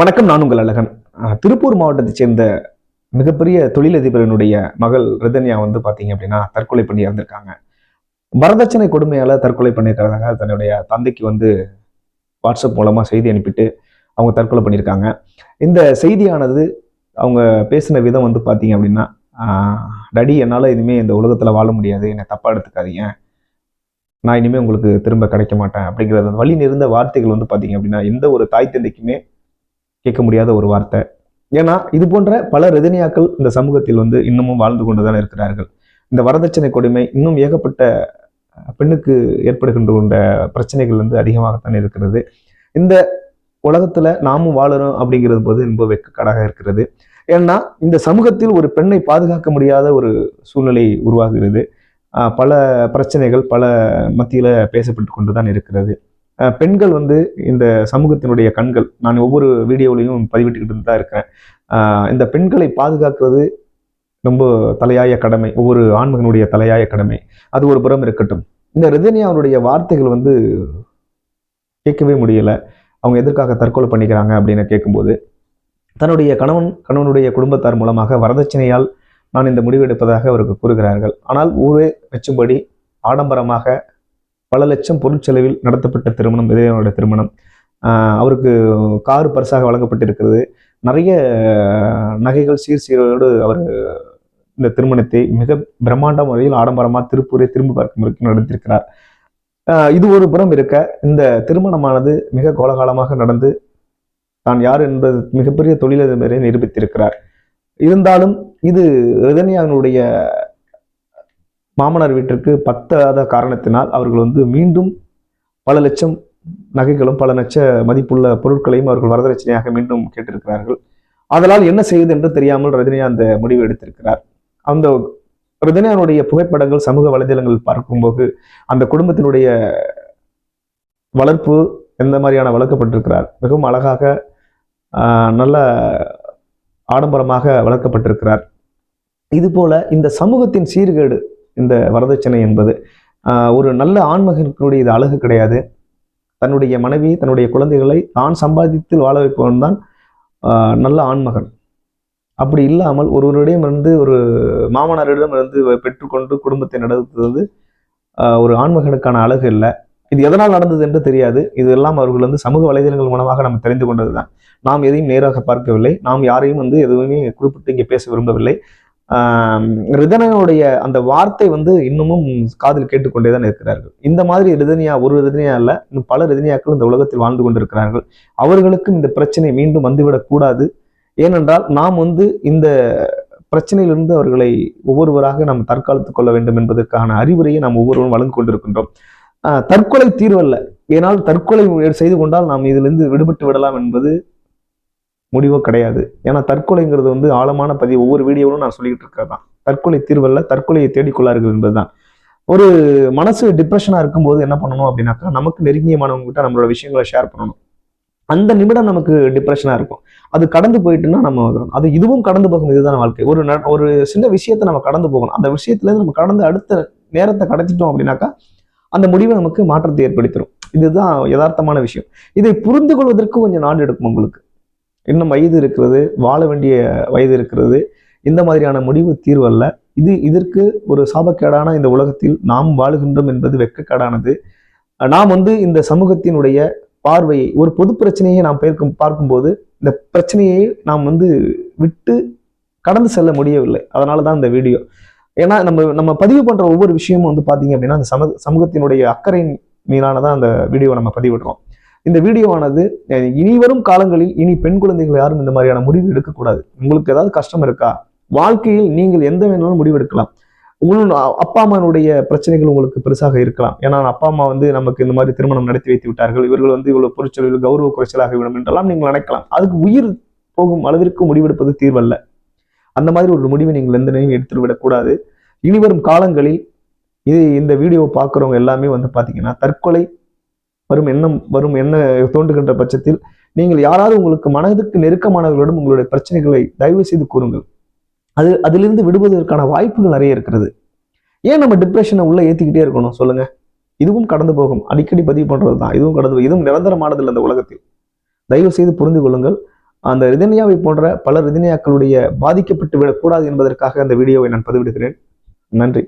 வணக்கம் நான் உங்கள் அழகன். திருப்பூர் மாவட்டத்தைச் சேர்ந்த மிகப்பெரிய தொழிலதிபரனுடைய மகள் ரிதன்யா வந்து பார்த்தீங்க அப்படின்னா தற்கொலை பண்ணி இறந்திருக்காங்க வரதட்சணை கொடுமையால் தற்கொலை பண்ணியிருக்கிறதாக தன்னுடைய தந்தைக்கு வந்து வாட்ஸ்அப் மூலமாக செய்தி அனுப்பிட்டு அவங்க தற்கொலை பண்ணியிருக்காங்க. இந்த செய்தியானது அவங்க பேசின விதம் வந்து பார்த்தீங்க அப்படின்னா டடி என்னால் இனிமேல் இந்த உலகத்தில் வாழ முடியாது. என்னை தப்பாக எடுத்துக்காதீங்க. நான் இனிமேல் உங்களுக்கு திரும்ப கிடைக்க மாட்டேன். அப்படிங்கிறது வழி நிறைந்த வார்த்தைகள் வந்து பார்த்தீங்க அப்படின்னா எந்த ஒரு தாய் தந்தைக்குமே கேட்க முடியாத ஒரு வார்த்தை. ஏன்னா இது போன்ற பல ரஜினியாக்கள் இந்த சமூகத்தில் வந்து இன்னமும் வாழ்ந்து கொண்டுதான் இருக்கிறார்கள். இந்த வரதட்சணை கொடுமை இன்னும் ஏகப்பட்ட பெண்ணுக்கு ஏற்படுகின்ற கொண்ட பிரச்சனைகள் வந்து அதிகமாகத்தான் இருக்கிறது. இந்த உலகத்துல நாமும் வாழறோம் அப்படிங்கிறது போது ரொம்ப வெக்கக்காடாக இருக்கிறது. ஏன்னா இந்த சமூகத்தில் ஒரு பெண்ணை பாதுகாக்க முடியாத ஒரு சூழ்நிலை உருவாகிறது. பல பிரச்சனைகள் பல மத்தியில் பேசப்பட்டு கொண்டுதான் இருக்கிறது. பெண்கள் வந்து இந்த சமூகத்தினுடைய கண்கள் நான் ஒவ்வொரு வீடியோவிலையும் பதிவிட்டுக்கிட்டு தான் இருக்கிறேன். இந்த பெண்களை பாதுகாக்கிறது ரொம்ப தலையாய கடமை ஒவ்வொரு ஆண்மகனுடைய தலையாய கடமை. அது ஒரு புறம் இருக்கட்டும். இந்த ரஜினி அவருடைய வார்த்தைகள் வந்து கேட்கவே முடியல. அவங்க எதற்காக தற்கொலை பண்ணிக்கிறாங்க அப்படின்னு கேட்கும்போது தன்னுடைய கணவன் கணவனுடைய குடும்பத்தார் மூலமாக வரதட்சணையால் நான் இந்த முடிவு எடுப்பதாக அவருக்கு கூறுகிறார்கள். ஆனால் ஊரே மெச்சும்படி ஆடம்பரமாக பல லட்சம் பொருட்செலவில் நடத்தப்பட்ட திருமணம் விஜயனோட திருமணம். அவருக்கு கார் பரிசாக வழங்கப்பட்டிருக்கிறது. நிறைய நகைகள் சீர் சீரோடு அவர் இந்த திருமணத்தை மிக பிரம்மாண்ட முறையில் ஆடம்பரமாக திருப்பூரை திரும்ப பார்க்கும் வரைக்கும் நடத்தியிருக்கிறார் இது ஒரு புறம் இருக்க இந்த திருமணமானது மிக கோலகாலமாக நடந்து தான் யார் என்பது மிகப்பெரிய தொழிலதிபரை நிரூபித்திருக்கிறார். இருந்தாலும் இது ரஜினியானுடைய மாமனார் வீட்டிற்கு பத்தாத காரணத்தினால் அவர்கள் வந்து மீண்டும் பல லட்சம் நகைகளும் பல லட்ச மதிப்புள்ள பொருட்களையும் அவர்கள் வரதட்சணையாக மீண்டும் கேட்டிருக்கிறார்கள். அதனால் என்ன செய்வது என்று தெரியாமல் ரஜினியா அந்த முடிவு எடுத்திருக்கிறார். அந்த ரஜினியானுடைய புகைப்படங்கள் சமூக வலைதளங்கள் பார்க்கும்போது அந்த குடும்பத்தினுடைய வளர்ப்பு எந்த மாதிரியான வளர்க்கப்பட்டிருக்கிறார் மிகவும் அழகாக நல்ல ஆடம்பரமாக வளர்க்கப்பட்டிருக்கிறார். இதுபோல இந்த சமூகத்தின் சீர்கேடு இந்த வரதட்சணை என்பது. ஒரு நல்ல ஆண்மகனுடைய இது அழகு கிடையாது. தன்னுடைய மனைவி தன்னுடைய குழந்தைகளை தான் சம்பாதித்து வாழ வைப்பவன் தான் நல்ல ஆண்மகன். அப்படி இல்லாமல் ஒருவரிடம் இருந்து ஒரு மாமனாரிடம் இருந்து பெற்றுக்கொண்டு குடும்பத்தை நடத்துவது ஒரு ஆண்மகனுக்கான அழகு இல்லை. இது எதனால் நடந்தது என்று தெரியாது. இது எல்லாம் அவர்கள் வந்து சமூக வலைதளங்கள் மூலமாக நம்ம தெரிந்து கொண்டது தான் நாம் எதையும் நேராக பார்க்கவில்லை. நாம் யாரையும் வந்து எதுவுமே குறிப்பிட்டு இங்கே பேச விரும்பவில்லை. ரிதனையுடைய அந்த வார்த்தை வந்து இன்னமும் காதில் கேட்டுக்கொண்டே தான் இருக்கிறார்கள். இந்த மாதிரி ரிதனியா ஒரு ரிதனியா இல்லை இன்னும் பல ரிதனியாக்கள் இந்த உலகத்தில் வாழ்ந்து கொண்டிருக்கிறார்கள். அவர்களுக்கும் இந்த பிரச்சனை மீண்டும் வந்துவிடக்கூடாது ஏனென்றால் நாம் வந்து இந்த பிரச்சனையிலிருந்து அவர்களை ஒவ்வொருவராக நாம் தற்காலத்துக் கொள்ள வேண்டும் என்பதற்கான அறிவுரையை நாம் ஒவ்வொருவரும் வழங்கி கொண்டிருக்கின்றோம். தற்கொலை தீர்வல்ல. ஏனால் தற்கொலை செய்து கொண்டால் நாம் இதிலிருந்து விடுபட்டு விடலாம் என்பது முடிவோ கிடையாது. ஏன்னா தற்கொலைங்கிறது வந்து ஆழமான பதிவு. ஒவ்வொரு வீடியோவிலும் நான் சொல்லிக்கிட்டு இருக்கிறது தான் தற்கொலை தீர்வல்ல தற்கொலையை தேடிக்கொள்ளார்கள் என்பதுதான். ஒரு மனசு டிப்ரெஷனாக இருக்கும்போது என்ன பண்ணணும் அப்படின்னாக்கா நமக்கு நெருங்கியமானவங்க கிட்ட நம்மளோட விஷயங்களை ஷேர் பண்ணணும். அந்த நிமிடம் நமக்கு டிப்ரெஷனாக இருக்கும். அது கடந்து போயிட்டுன்னா நம்ம வந்துடும் அது இதுவும் கடந்து போகும். இதுதான் வாழ்க்கை. ஒரு ந- ஒரு சின்ன விஷயத்தை நம்ம கடந்து போகணும். அந்த விஷயத்துலேருந்து நம்ம கடந்து அடுத்த நேரத்தை கடத்திட்டோம் அப்படின்னாக்கா அந்த முடிவை நமக்கு மாற்றத்தை ஏற்படுத்திடும் இதுதான் யதார்த்தமான விஷயம். இதை புரிந்து கொள்வதற்கு கொஞ்சம் நாடு எடுக்கும் உங்களுக்கு. இன்னும் வயது இருக்கிறது வாழ வேண்டிய வயது இருக்கிறது. இந்த மாதிரியான முடிவு தீர்வு அல்ல. இது இதற்கு ஒரு சாபக்கேடான இந்த உலகத்தில் நாம் வாழுகின்றோம் என்பது வெக்கக்கேடானது. நாம் வந்து இந்த சமூகத்தினுடைய பார்வையை ஒரு பொது பிரச்சனையை நாம் பார்க்கும் பார்க்கும்போது இந்த பிரச்சனையை நாம் வந்து விட்டு கடந்து செல்ல முடியவில்லை. அதனால தான் இந்த வீடியோ. ஏன்னா நம்ம நம்ம பதிவு பண்ணுற ஒவ்வொரு விஷயமும் வந்து பார்த்தீங்க அப்படின்னா அந்த சமூக சமூகத்தினுடைய அக்கறையின் மீதானதான் அந்த வீடியோ நம்ம பதிவிடுறோம். இந்த வீடியோவானது இனி வரும் காலங்களில் இனி பெண் குழந்தைகள் யாரும் இந்த மாதிரியான முடிவு எடுக்கக்கூடாது. உங்களுக்கு ஏதாவது கஷ்டம் இருக்கா? வாழ்க்கையில் நீங்கள் எந்த வேணாலும் முடிவெடுக்கலாம். உங்களோட அப்பா அம்மானுடைய பிரச்சனைகள் உங்களுக்கு பெருசாக இருக்கலாம். ஏன்னா அப்பா அம்மா வந்து நமக்கு இந்த மாதிரி திருமணம் நடத்தி வைத்து விட்டார்கள். இவர்கள் வந்து இவ்வளவு பொருட்செலவில் கௌரவ குறைச்சலாக வேண்டும் என்றெல்லாம் நீங்கள் நினைக்கலாம். அதுக்கு உயிர் போகும் அளவிற்கு முடிவெடுப்பது தீர்வல்ல. அந்த மாதிரி ஒரு முடிவை நீங்கள் எந்த நிலையும் எடுத்துட்டு விடக்கூடாது இனி வரும் காலங்களில் இது இந்த வீடியோவை பார்க்குறவங்க எல்லாமே வந்து பார்த்தீங்கன்னா தற்கொலை வரும் எண்ணம் வரும் என்ன தோன்றுகின்ற பட்சத்தில் நீங்கள் யாராவது உங்களுக்கு மனதுக்கு நெருக்கமானவர்களிடம் உங்களுடைய பிரச்சனைகளை தயவு செய்து கூறுங்கள். அது அதிலிருந்து விடுவதற்கான வாய்ப்புகள் நிறைய இருக்கிறது. ஏன் நம்ம டிப்ரெஷனை உள்ள ஏத்திக்கிட்டே இருக்கணும்? சொல்லுங்க. இதுவும் கடந்து போகும். அடிக்கடி பதிவு பண்ணுறது தான். இதுவும் கடந்து போகும். இதுவும் நிரந்தரமானது இந்த உலகத்தில். தயவு செய்து புரிந்து கொள்ளுங்கள். அந்த ரிதனியாவை போன்ற பல ரிதன்யாக்களுடைய பாதிக்கப்பட்டு விடக்கூடாது என்பதற்காக அந்த வீடியோவை நான் பதிவிடுகிறேன். நன்றி.